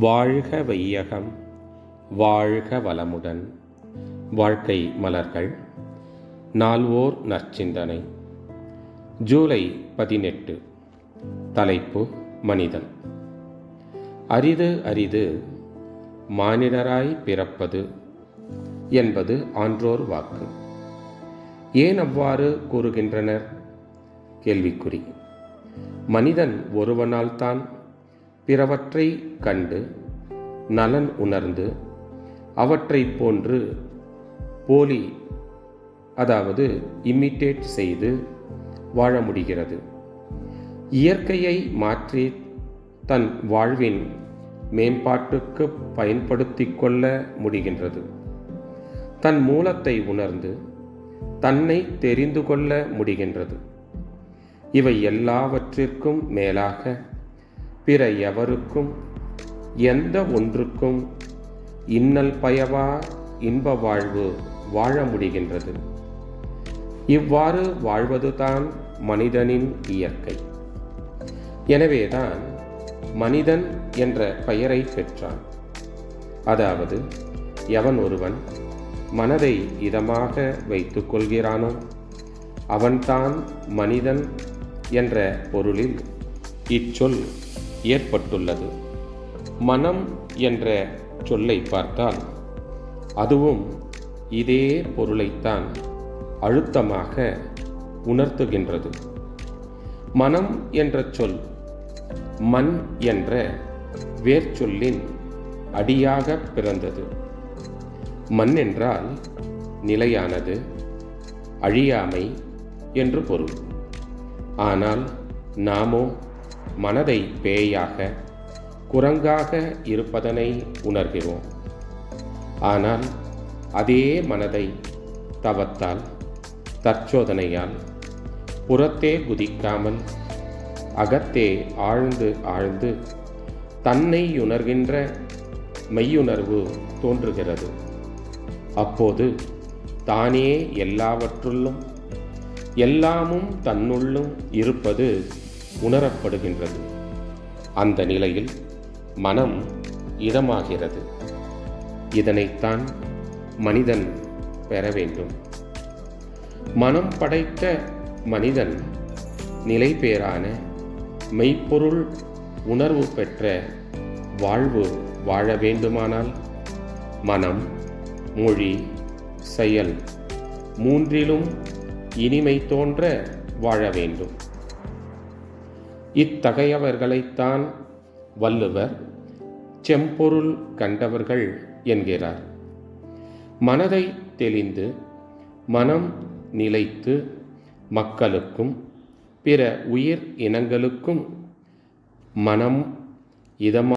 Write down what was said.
வாழ்க வையகம் வாழ்க வளமுடன். வாழ்க்கை மலர்கள் நால்வோர் நற்சிந்தனை. ஜூலை பதினெட்டு தலைப்பு மனிதன். அரிது அரிது மானிடராய் பிறப்பது என்பது ஆன்றோர் வாக்கு. ஏன் அவ்வாறு கூறுகின்றனர்? கேள்விக்குறி. மனிதன் ஒருவனால்தான் பிறவற்றை கண்டு நலன் உணர்ந்து அவற்றைப் போன்று போலி அதாவது இமிட்டேட் செய்து வாழ முடிகிறது. இயற்கையை மாற்றி தன் வாழ்வின் மேம்பாட்டுக்கு பயன்படுத்திக் கொள்ள முடிகின்றது. தன் மூலத்தை உணர்ந்து தன்னை தெரிந்து கொள்ள முடிகின்றது. இவை எல்லாவற்றிற்கும் மேலாக பிற எவருக்கும் எந்த ஒன்றுக்கும் இன்னல் பயவா இன்ப வாழ்வு வாழ முடிகின்றது. இவ்வாறு வாழ்வதுதான் மனிதனின் இயற்கை. எனவேதான் மனிதன் என்ற பெயரை பெற்றான். அதாவது எவன் ஒருவன் மனதை இதமாக வைத்துக் கொள்கிறானோ அவன்தான் மனிதன் என்ற பொருளில் இச்சொல் ஏற்பட்டுள்ளது. மனம் என்ற சொல்லை பார்த்தால் அதுவும் இதே பொருளைத்தான் அழுத்தமாக உணர்த்துகின்றது. மனம் என்ற சொல் மண் என்ற வேர்ச்சொல்லின் அடியாக பிறந்தது. மண் என்றால் நிலையானது அழியாமை என்று பொருள். ஆனால் நாமோ மனதை பேயாக குரங்காக இருப்பதனை உணர்கிறோம். ஆனால் அதே மனதை தவத்தால் தற்சோதனையால் புறத்தே குதிக்காமல் அகத்தே ஆழ்ந்து ஆழ்ந்து தன்னை உணர்கின்ற மெய்யுணர்வு தோன்றுகிறது. அப்போது தானே எல்லாவற்றுள்ளும் எல்லாமும் தன்னுள்ளும் இருப்பது உணரப்படுகின்றது. அந்த நிலையில் மனம் இதமாகிறது. இதனைத்தான் மனிதன் பெற வேண்டும். மனம் படைத்த மனிதன் நிலை பேரான மெய்ப்பொருள் உணர்வு பெற்ற வாழ்வு வாழ வேண்டுமானால் மனம் மொழி செயல் மூன்றிலும் இனிமை தோன்ற வாழ வேண்டும். இத்தகையவர்களைத்தான் வள்ளுவர் செம்பொருள் கண்டவர்கள் என்கிறார். மனதை தெளிந்து மனம் நிலைத்து மக்களுக்கும் பிற உயிர் இனங்களுக்கும் மனம் இதமாக